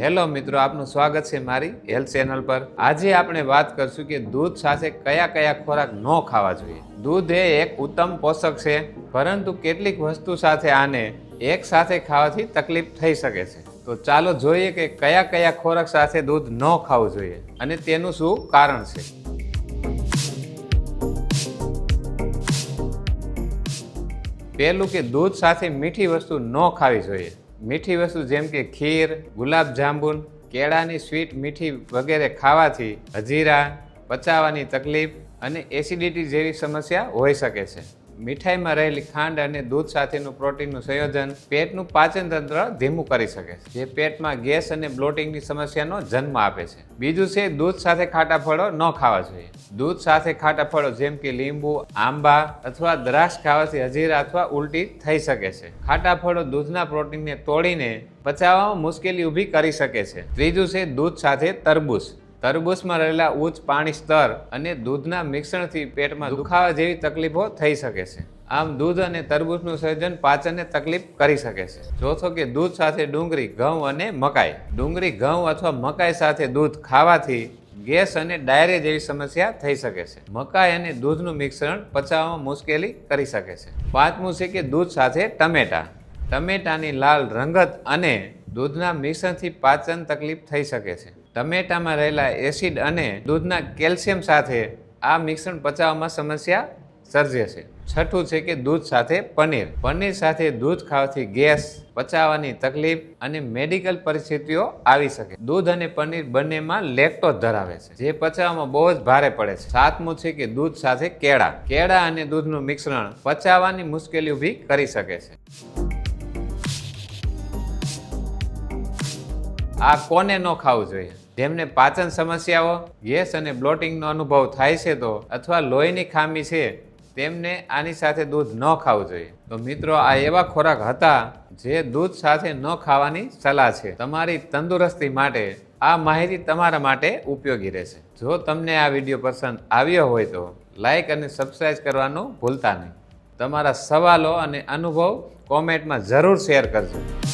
Hello મિત્રો, આપનું સ્વાગત છે મારી હેલ્થ ચેનલ પર. આજે આપણે વાત કરશું કે દૂધ સાથે કયા કયા ખોરાક ન ખાવા જોઈએ. દૂધ એ એક ઉત્તમ પોષક છે, પરંતુ કેટલીક વસ્તુ સાથે આને એક સાથે ખાવાથી તકલીફ થઈ શકે છે. તો ચાલો જોઈએ કે કયા કયા ખોરાક સાથે દૂધ ન ખાવું જોઈએ અને તેનું શું કારણ છે. પહેલું કે દૂધ સાથે મીઠી વસ્તુ ન ખાવી જોઈએ. મીઠી વસ્તુ જેમ કે ખીર, ગુલાબ જાંબુન, કેળાની સ્વીટ મીઠી વગેરે ખાવાથી હજીરા પચાવવાની તકલીફ અને એસિડિટી જેવી સમસ્યા હોઈ શકે છે. મીઠાઈમાં રહેલી ખાંડ અને દૂધ સાથેનું પ્રોટીનનું સંયોજન પેટનું પાચન તંત્ર ધીમું કરી શકે છે, જે પેટમાં ગેસ અને બ્લોટિંગની સમસ્યાનો જન્મ આપે છે. બીજું છે, દૂધ સાથે ખાટા ફળો ન ખાવા જોઈએ. દૂધ સાથે ખાટા ફળો જેમ કે લીંબુ, આંબા અથવા દ્રાક્ષ ખાવાથી હજીરા અથવા ઉલટી થઈ શકે છે. ખાટા ફળો દૂધના પ્રોટીનને તોડીને પચાવવામાં મુશ્કેલી ઊભી કરી શકે છે. ત્રીજું છે, દૂધ સાથે તરબૂચ. તરબૂચમાં રહેલા ઉચ્ચ પાણી સ્તર અને દૂધના મિશ્રણથી પેટમાં દુખાવા જેવી તકલીફો થઈ શકે છે. આમ દૂધ અને તરબૂચનું સર્જન પાચનને તકલીફ કરી શકે છે. ચોથો કે દૂધ સાથે ડુંગળી ઘઉં અને મકાઈ. ડુંગળી ઘઉં અથવા મકાઈ સાથે દૂધ ખાવાથી ગેસ અને ડાયરિયા જેવી સમસ્યા થઈ શકે છે. મકાઈ અને દૂધનું મિશ્રણ પચાવવામાં મુશ્કેલી કરી શકે છે. પાંચમું છે કે દૂધ સાથે ટમેટા. ટમેટાની લાલ રંગત અને દૂધના મિશ્રણથી પાચન તકલીફ થઈ શકે છે. ટમેટામાં રહેલા એસિડ અને દૂધના કેલ્શિયમ સાથે આ મિશ્રણ પચાવવામાં સમસ્યા સર્જે છે. છઠ્ઠું છે કે દૂધ સાથે પનીર. પનીર સાથે દૂધ ખાવાથી ગેસ પચાવવાની તકલીફ અને મેડિકલ પરિસ્થિતિઓ આવી શકે. દૂધ અને પનીર બંનેમાં લેક્ટોઝ ધરાવે છે, જે પચાવવામાં બહુ જ ભારે પડે છે. સાતમું છે કે દૂધ સાથે કેળા. કેળા અને દૂધનું મિશ્રણ પચાવવાની મુશ્કેલી ઊભી કરી શકે છે. આ કોને ન ખાવું જોઈએ? જેમને પાચન સમસ્યાઓ, ગેસ અને બ્લોટિંગનો અનુભવ થાય છે તો, અથવા લોહીની ખામી છે, તેમને આની સાથે દૂધ ન ખાવું જોઈએ. તો મિત્રો, આ એવા ખોરાક હતા જે દૂધ સાથે ન ખાવાની સલાહ છે. તમારી તંદુરસ્તી માટે આ માહિતી તમારા માટે ઉપયોગી રહેશે. જો તમને આ વીડિયો પસંદ આવ્યો હોય તો, લાઈક અને સબસ્ક્રાઈબ કરવાનું ભૂલતા નહીં. તમારા સવાલો અને અનુભવ કોમેન્ટમાં જરૂર શેર કરજો.